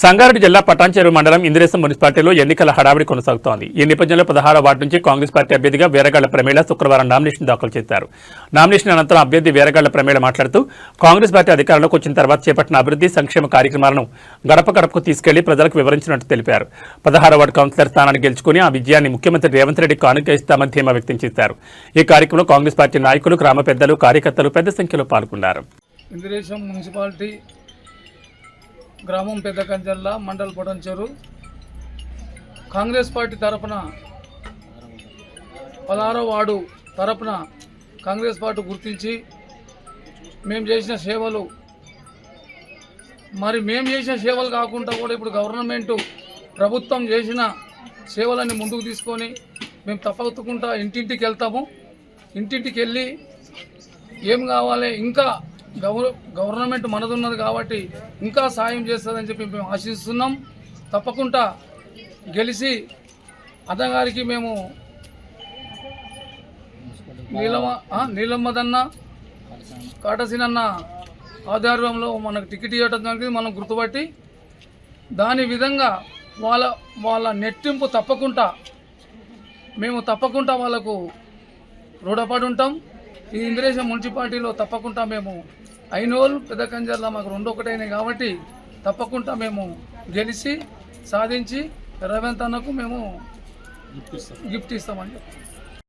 సంగారెడ్డి జిల్లా పటాన్చెరు మండలం ఇంద్రేశం మున్సిపాలిటీలో ఎన్నికల హడావిడి కొనసాగుతోంది. ఈ నేపథ్యంలో పదహారు వార్డు నుంచి కాంగ్రెస్ పార్టీ అభ్యర్థిగా వీరగాళ్ళ ప్రమేళ శుక్రవారం నామినేషన్ దాఖలు చేశారు. నామినేషన్ అనంతరం అభ్యర్థి వీరగాళ్ళ ప్రమేళ మాట్లాడుతూ కాంగ్రెస్ పార్టీ అధికారంలోకి వచ్చిన తర్వాత చేపట్టిన అభివృద్ధి సంక్షేమ కార్యక్రమాలను గడప గడపకు తీసుకెళ్ళి ప్రజలకు వివరించినట్టు తెలిపారు. పదహారు వార్డు కౌన్సిలర్ స్థానాన్ని గెలుచుకుని ఆ విజయాన్ని ముఖ్యమంత్రి రేవంత్ రెడ్డి కానుక ఇస్తామని ధీమా వ్యక్తం చేశారు. ఈ కార్యక్రమంలో కాంగ్రెస్ పార్టీ నాయకులు గ్రామ పెద్దలు కార్యకర్తలు పెద్ద సంఖ్యలో పాల్గొన్నారు. ఇందిరేశం మున్సిపాలిటీ గ్రామం పెద్ద కంచెల్ల మండల్ పొడంచెరు. కాంగ్రెస్ పార్టీ తరపున పదహారో వార్డు తరపున కాంగ్రెస్ పార్టీ గుర్తించి మేము చేసిన సేవలు మరి మేము చేసిన సేవలు కాకుండా కూడా ఇప్పుడు గవర్నమెంట్ ప్రభుత్వం చేసిన సేవలన్నీ ముందుకు తీసుకొని మేము తప్పకుండా ఇంటింటికి వెళ్తాము. ఇంటింటికి వెళ్ళి ఏం కావాలి? ఇంకా గవర్ గవర్నమెంట్ మనదున్నది కాబట్టి ఇంకా సాయం చేస్తుందని చెప్పి మేము ఆశిస్తున్నాం. తప్పకుండా గెలిచి అన్నగారికి మేము నీలమ నీలమ్మదన్న కాటసినన్న ఆధ్వర్యంలో మనకు టికెట్ ఇవ్వటం జరిగింది. మనం గుర్తుపట్టి దాని విధంగా వాళ్ళ వాళ్ళ నెట్టింపు తప్పకుండా మేము తప్పకుండా వాళ్ళకు రూఢపడి ఉంటాం. ఈ ఇంద్రేశం మున్సిపాలిటీలో తప్పకుండా మేము ఐనోల్ పెద్ద కంజర్ల మాకు రెండు ఒకటైనాయి కాబట్టి తప్పకుండా మేము గెలిచి సాధించి రేవంత్ అన్నకు మేము గిఫ్ట్ ఇస్తామండి